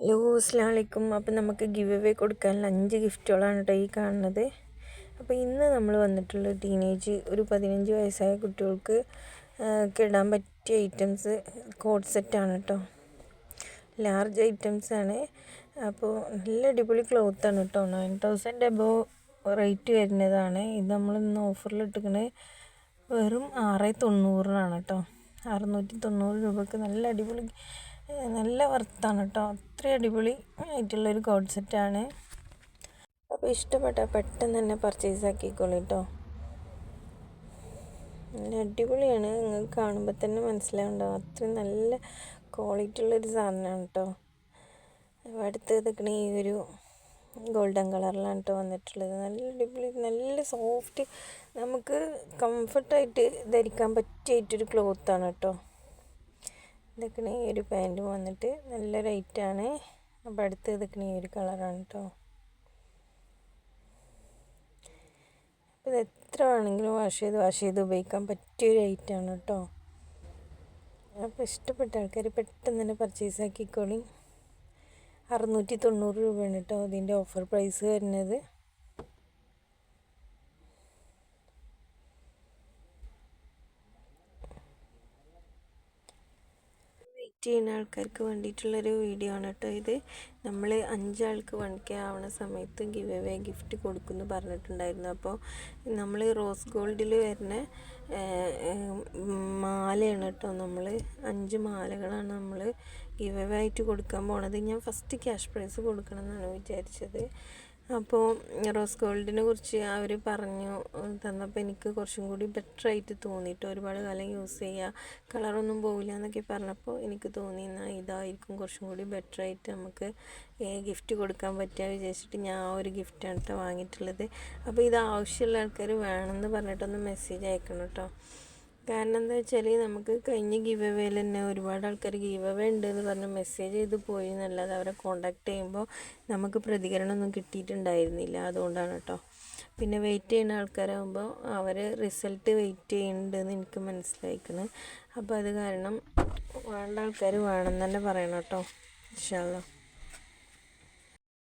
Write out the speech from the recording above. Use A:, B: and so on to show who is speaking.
A: Hello അസ്ലാമലൈക്കും അപ്പം നമുക്ക് give away കൊടുക്കാനുള്ള അഞ്ച് ഗിഫ്റ്റുകളാണ് കേട്ടോ ഈ കാണുന്നത്. അപ്പോൾ ഇന്ന് നമ്മൾ വന്നിട്ടുള്ള ടീനേജ് ഒരു പതിനഞ്ച് വയസ്സായ കുട്ടികൾക്ക് കിടാൻ പറ്റിയ ഐറ്റംസ് കോഡ് സെറ്റാണ് കേട്ടോ. ലാർജ് ഐറ്റംസ് ആണ്. അപ്പോൾ നല്ല അടിപൊളി ക്ലോത്താണ് കേട്ടോ. നയൻ തൗസൻഡ് എബോവ് റേറ്റ് വരുന്നതാണ്. ഇത് നമ്മൾ ഇന്ന് ഓഫറിൽ ഇട്ടിരിക്കുന്നത് വെറും ആറ് തൊണ്ണൂറിനാണ് കേട്ടോ. അറുന്നൂറ്റി തൊണ്ണൂറ് രൂപക്ക് നല്ല അടിപൊളി നല്ല വർത്താണ് കേട്ടോ. അത്രയും അടിപൊളി ആയിട്ടുള്ളൊരു കോഡ് സെറ്റാണ് അപ്പോൾ ഇഷ്ടപ്പെട്ട പെട്ടെന്ന് തന്നെ പർച്ചേസ് ആക്കിക്കോളൂ കേട്ടോ നല്ല അടിപൊളിയാണ്. നിങ്ങൾക്ക് കാണുമ്പോൾ തന്നെ മനസ്സിലാവുണ്ടാവും അത്രയും നല്ല ക്വാളിറ്റി ഉള്ളൊരു സാധനമാണ് കേട്ടോ അടുത്ത് നിൽക്കണ ഈ ഒരു ഗോൾഡൻ കളറിലാണ് കേട്ടോ വന്നിട്ടുള്ളത്. നല്ല അടിപൊളി നല്ല സോഫ്റ്റ് നമുക്ക് കംഫർട്ടായിട്ട് ധരിക്കാൻ പറ്റിയിട്ടൊരു ക്ലോത്താണ് കേട്ടോ ഇതൊക്കെ ഈ ഒരു പാന്റ് വന്നിട്ട് നല്ല റേറ്റാണ് അപ്പോൾ അടുത്ത് ഇതൊക്കെ ഈ ഒരു കളറാണ് കേട്ടോ അപ്പോൾ ഇത് എത്ര വേണമെങ്കിലും വാഷ് ചെയ്ത് വാഷ് ചെയ്ത് ഉപയോഗിക്കാൻ പറ്റിയൊരു ഐറ്റമാണ് കേട്ടോ അപ്പോൾ ഇഷ്ടപ്പെട്ട ആൾക്കാർ പെട്ടെന്ന് തന്നെ പർച്ചേസ് ആക്കിക്കോളി. അറുന്നൂറ്റി തൊണ്ണൂറ് രൂപയാണ് കേട്ടോ അതിന്റെ ഓഫർ പ്രൈസ് വരുന്നത്. ചെയ്യുന്ന ആൾക്കാർക്ക് വേണ്ടിയിട്ടുള്ളൊരു വീഡിയോ ആണ് കേട്ടോ ഇത്. നമ്മൾ അഞ്ചാൾക്ക് വൺ കെ ആവണ സമയത്ത് ഗിവ് അവേ ഗിഫ്റ്റ് കൊടുക്കുമെന്ന് പറഞ്ഞിട്ടുണ്ടായിരുന്നു. അപ്പോൾ നമ്മൾ റോസ് ഗോൾഡിൽ വരുന്ന മാലയാണ് കേട്ടോ നമ്മൾ അഞ്ച് മാലകളാണ് നമ്മൾ ഗിവ് അവേ ആയിട്ട് കൊടുക്കാൻ പോണത്. ഞാൻ ഫസ്റ്റ് ക്യാഷ് പ്രൈസ് കൊടുക്കണം എന്നാണ് വിചാരിച്ചത്. അപ്പോൾ റോസ് ഗോൾഡിനെ കുറിച്ച് അവർ പറഞ്ഞു തന്നപ്പോൾ എനിക്ക് കുറച്ചും കൂടി ബെറ്റർ ആയിട്ട് തോന്നിയിട്ട് ഒരുപാട് കാലം യൂസ് ചെയ്യുക കളറൊന്നും പോവില്ല എന്നൊക്കെ പറഞ്ഞപ്പോൾ എനിക്ക് തോന്നി എന്നാൽ ഇതായിരിക്കും കുറച്ചും കൂടി ബെറ്റർ ആയിട്ട് നമുക്ക് ഗിഫ്റ്റ് കൊടുക്കാൻ പറ്റുക വിചാരിച്ചിട്ട് ഞാൻ ആ ഒരു ഗിഫ്റ്റാണ് കേട്ടോ വാങ്ങിയിട്ടുള്ളത്. അപ്പോൾ ഇത് ആവശ്യമുള്ള ആൾക്കാർ വേണമെന്ന് പറഞ്ഞിട്ടൊന്ന് മെസ്സേജ് അയക്കണം കേട്ടോ കാരണം എന്താ വെച്ചാൽ നമുക്ക് കഴിഞ്ഞ ഗീവ് തന്നെ ഒരുപാട് ആൾക്കാർ ഗീവ് അവേ ഉണ്ട് എന്ന് പറഞ്ഞ് മെസ്സേജ് ചെയ്ത് പോയി എന്നല്ലാതെ അവരെ കോണ്ടാക്ട് ചെയ്യുമ്പോൾ നമുക്ക് പ്രതികരണമൊന്നും കിട്ടിയിട്ടുണ്ടായിരുന്നില്ല. അതുകൊണ്ടാണ് കേട്ടോ പിന്നെ വെയിറ്റ് ചെയ്യുന്ന ആൾക്കാരാകുമ്പോൾ അവർ റിസൾട്ട് വെയിറ്റ് ചെയ്യുന്നുണ്ടെന്ന് എനിക്ക് മനസ്സിലായിക്കണം. അപ്പോൾ അത് കാരണം വേണ്ട ആൾക്കാർ വേണം തന്നെ പറയണം കേട്ടോ ഇൻഷാല്ല